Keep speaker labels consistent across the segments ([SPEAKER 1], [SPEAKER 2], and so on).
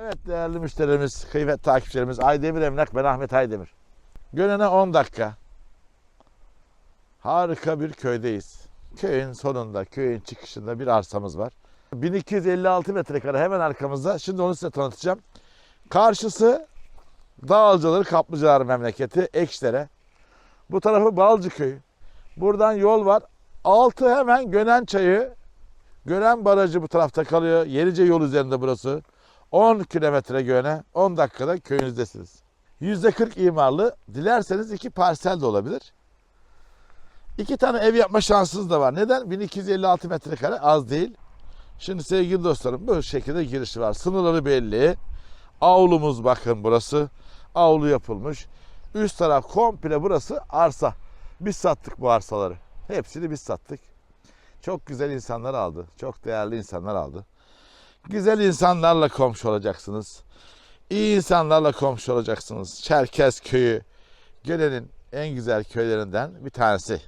[SPEAKER 1] Evet değerli müşterimiz, kıymet takipçilerimiz Aydemir Emlak ben Ahmet Aydemir. Gönene 10 dakika. Harika bir köydeyiz. Köyün sonunda, köyün çıkışında bir arsamız var. 1256 metrekare hemen arkamızda. Şimdi onu size tanıtacağım. Karşısı Dağılcaları Kaplıcalar memleketi Ekşlere. Bu tarafı Balcı köyü. Buradan yol var. Altı hemen Gönen Çayı. Gönen Barajı bu tarafta kalıyor. Yenice yol üzerinde burası. 10 kilometre göne 10 dakikada köyünüzdesiniz. %40 imarlı. Dilerseniz iki parsel de olabilir. İki tane ev yapma şansınız da var. Neden? 1256 metrekare az değil. Şimdi sevgili dostlarım bu şekilde girişi var. Sınırları belli. Avlumuz bakın burası. Avlu yapılmış. Üst taraf komple burası arsa. Biz sattık bu arsaları. Hepsini biz sattık. Çok güzel insanlar aldı. Çok değerli insanlar aldı. Güzel insanlarla komşu olacaksınız. İyi insanlarla komşu olacaksınız. Çerkez köyü Göle'nin en güzel köylerinden bir tanesi.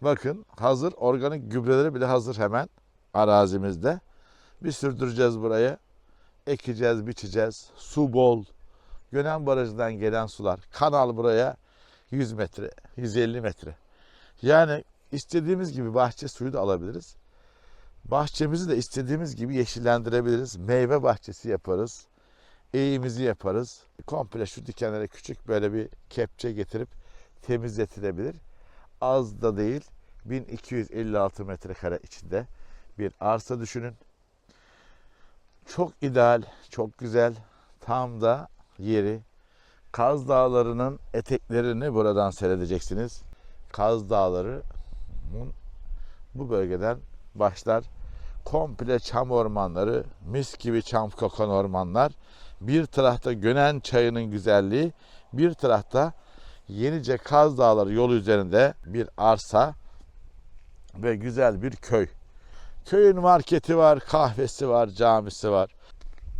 [SPEAKER 1] Bakın hazır organik gübreleri bile hazır hemen arazimizde. Bir sürdüreceğiz burayı. Ekeceğiz, biçeceğiz. Su bol. Gönen Barajı'ndan gelen sular. Kanal buraya 100 metre, 150 metre. Yani istediğimiz gibi bahçe suyu da alabiliriz. Bahçemizi de istediğimiz gibi yeşillendirebiliriz. Meyve bahçesi yaparız. Eğimizi yaparız. Komple şu dikenlere küçük böyle bir kepçe getirip temizletilebilir. Az da değil 1256 metrekare içinde bir arsa düşünün. Çok ideal, çok güzel. Tam da yeri. Kaz Dağları'nın eteklerini buradan seyredeceksiniz. Kaz Dağları bu bölgeden başlar. Komple çam ormanları, mis gibi çam kokan ormanlar. Bir tarafta Gönen çayının güzelliği, bir tarafta Yenice Kaz Dağları yolu üzerinde bir arsa ve güzel bir köy. Köyün marketi var, kahvesi var, camisi var.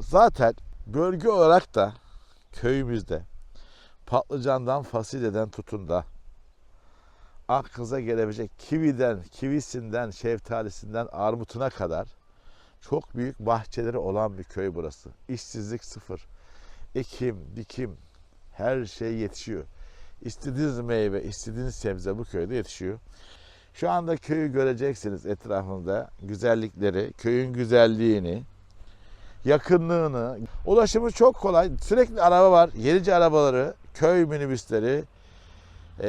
[SPEAKER 1] Zaten bölge olarak da köyümüzde patlıcandan fasulyeden tutun da aklınıza gelebilecek kividen, kivisinden, şeftalisinden, armutuna kadar çok büyük bahçeleri olan bir köy burası. İşsizlik sıfır. Ekim, dikim her şey yetişiyor. İstediğiniz meyve, istediğiniz sebze bu köyde yetişiyor. Şu anda köyü göreceksiniz etrafında güzellikleri, köyün güzelliğini, yakınlığını. Ulaşımı çok kolay. Sürekli araba var. Yenice arabaları, köy minibüsleri. Ee,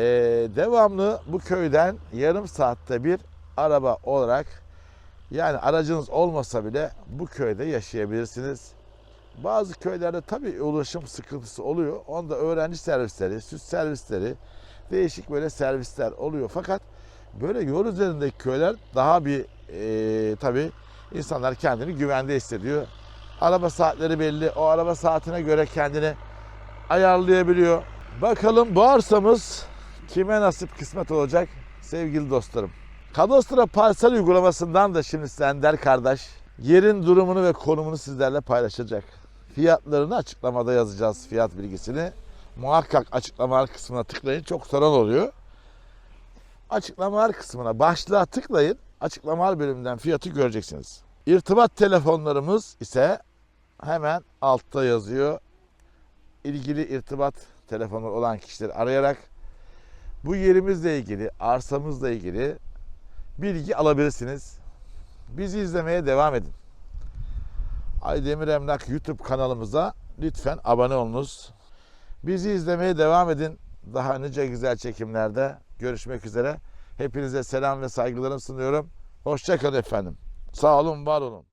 [SPEAKER 1] devamlı bu köyden yarım saatte bir araba olarak yani aracınız olmasa bile bu köyde yaşayabilirsiniz. Bazı köylerde tabii ulaşım sıkıntısı oluyor. Onda öğrenci servisleri, süs servisleri, değişik böyle servisler oluyor. Fakat böyle yol üzerindeki köyler daha bir e, tabii insanlar kendini güvende hissediyor. Araba saatleri belli. O araba saatine göre kendini ayarlayabiliyor. Bakalım bu arsamız kime nasip kısmet olacak sevgili dostlarım. Kadastro parsel uygulamasından da şimdi Sender kardeş yerin durumunu ve konumunu sizlerle paylaşacak. Fiyatlarını açıklamada yazacağız fiyat bilgisini. Muhakkak açıklamalar kısmına tıklayın çok soran oluyor. Açıklamalar kısmına başlığa tıklayın. Açıklamalar bölümünden fiyatı göreceksiniz. İrtibat telefonlarımız ise hemen altta yazıyor. İlgili irtibat telefonu olan kişileri arayarak bu yerimizle ilgili, arsamızla ilgili bilgi alabilirsiniz. Bizi izlemeye devam edin. Aydemir Emlak YouTube kanalımıza lütfen abone olunuz. Bizi izlemeye devam edin. Daha nice güzel çekimlerde görüşmek üzere. Hepinize selam ve saygılarımı sunuyorum. Hoşçakalın efendim. Sağ olun, var olun.